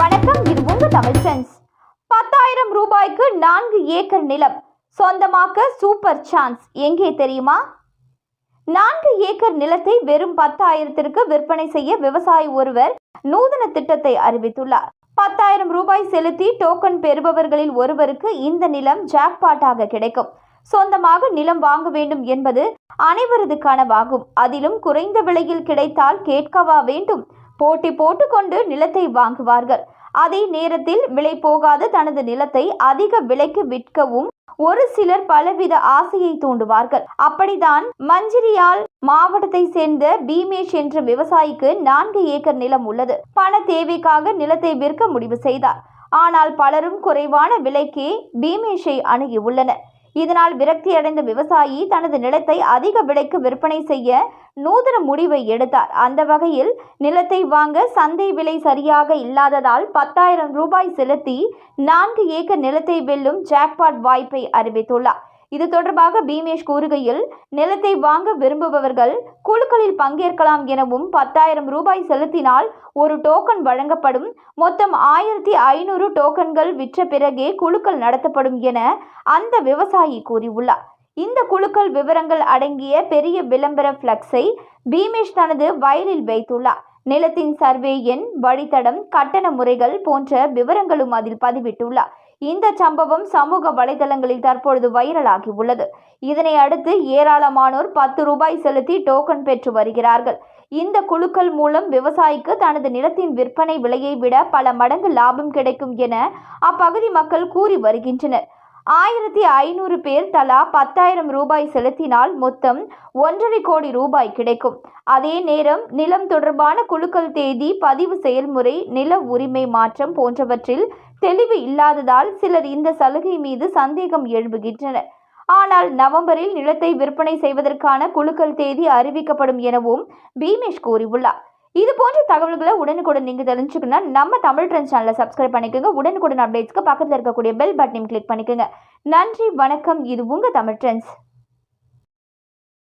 வணக்கம் இது உங்க தமிழ் ஃப்ரெண்ட்ஸ் பத்தாயிரம் ரூபாய்க்கு நான்கு ஏக்கர் நிலம். சொந்தமாக்க சூப்பர் சான்ஸ் எங்கே தெரியுமா? நான்கு ஏக்கர் நிலத்தை வெறும் பத்தாயிரத்திற்கு விற்பனை செய்ய விவசாயி ஒருவர் நூதன திட்டத்தை அறிவித்துள்ளார். பத்தாயிரம் ரூபாய் செலுத்தி டோக்கன் பெறுபவர்களில் ஒருவருக்கு இந்த நிலம் ஜாக்பாட்டாக கிடைக்கும். சொந்தமாக நிலம் வாங்க வேண்டும் என்பது அனைவரது கனவாகும் அதிலும் குறைந்த விலையில் கிடைத்தால் கேட்கவா வேண்டும்? போட்டி போட்டுக்கொண்டு நிலத்தை வாங்குவார்கள். அதே நேரத்தில் விலை போகாத தனது நிலத்தை அதிக விலைக்கு விற்கவும் ஒரு சிலர் பலவித ஆசையை தூண்டுவார்கள். அப்படிதான் மஞ்சிரியால் மாவட்டத்தை சேர்ந்த பீமேஷ் என்ற விவசாயிக்கு நான்கு ஏக்கர் நிலம் உள்ளது. பண தேவைக்காக நிலத்தை விற்க முடிவு செய்தார். ஆனால் பலரும் குறைவான விலைக்கே பீமேஷை அணுகியுள்ளனர் இதனால் விரக்தியடைந்த விவசாயி தனது நிலத்தை அதிக விலைக்கு விற்பனை செய்ய நூதன முடிவை எடுத்தார். அந்த வகையில் நிலத்தை வாங்க சந்தை விலை சரியாக இல்லாததால் பத்தாயிரம் ரூபாய் செலுத்தி நான்கு ஏக்கர் நிலத்தை வெல்லும் ஜாக்பாட் வாய்ப்பை அறிவித்துள்ளார். இது தொடர்பாக பீமேஷ் கூறுகையில் நிலத்தை வாங்க விரும்புபவர்கள் குழுக்களில் பங்கேற்கலாம் எனவும் பத்தாயிரம் ரூபாய் செலுத்தினால் ஒரு டோக்கன் வழங்கப்படும். மொத்தம் ஆயிரத்தி ஐநூறு டோக்கன்கள் விற்ற பிறகே குழுக்கள் நடத்தப்படும் என அந்த விவசாயி கூறியுள்ளார். இந்த குழுக்கள் விவரங்கள் அடங்கிய பெரிய விளம்பர ஃப்ளக்ஸை பீமேஷ் தனது வயலில் வைத்துள்ளார். நிலத்தின் சர்வே எண் வழித்தடம் கட்டண முறைகள் போன்ற விவரங்களும் அதில் பதிவிட்டுள்ளார். இந்த சம்பவம் சமூக வலைதளங்களில் தற்பொழுது வைரலாகி உள்ளது இதனை அடுத்து ஏராளமானோர் பத்து ரூபாய் செலுத்தி டோக்கன் பெற்று வருகிறார்கள். இந்த குழுக்கள் மூலம் விவசாயிக்கு தனது நிலத்தின் விற்பனை விலையை விட பல மடங்கு லாபம் கிடைக்கும் என அப்பகுதி மக்கள் கூறி வருகின்றனர். ஆயிரத்தி ஐநூறு பேர் தலா பத்தாயிரம் ரூபாய் செலுத்தினால் மொத்தம் ஒன்றரை கோடி ரூபாய் கிடைக்கும். அதே நேரம் நிலம் தொடர்பான குழுக்கள் தேதி பதிவு செயல்முறை நில உரிமை மாற்றம் போன்றவற்றில் தெளிவு இல்லாததால் சிலர் இந்த சலுகை மீது சந்தேகம் எழுப்புகின்றனர் ஆனால் நவம்பரில் நிலத்தை விற்பனை செய்வதற்கான குழுக்கள் தேதி அறிவிக்கப்படும் எனவும் பீமேஷ் கூறியுள்ளார். இது போன்ற தகவல்களை உடனுக்குடன் நீங்கள் தெரிஞ்சுக்கணும் நம்ம தமிழ் ட்ரெண்ட் சேனலை சப்ஸ்கிரைப் பண்ணிக்கோங்க. உடனுக்குடன் அப்டேட்ஸ்க்கு பக்கத்தில் இருக்கக்கூடிய பெல் பட்டனையும் கிளிக் பண்ணிக்கோங்க. நன்றி வணக்கம். இது உங்கள் தமிழ் ட்ரெண்ட்ஸ்.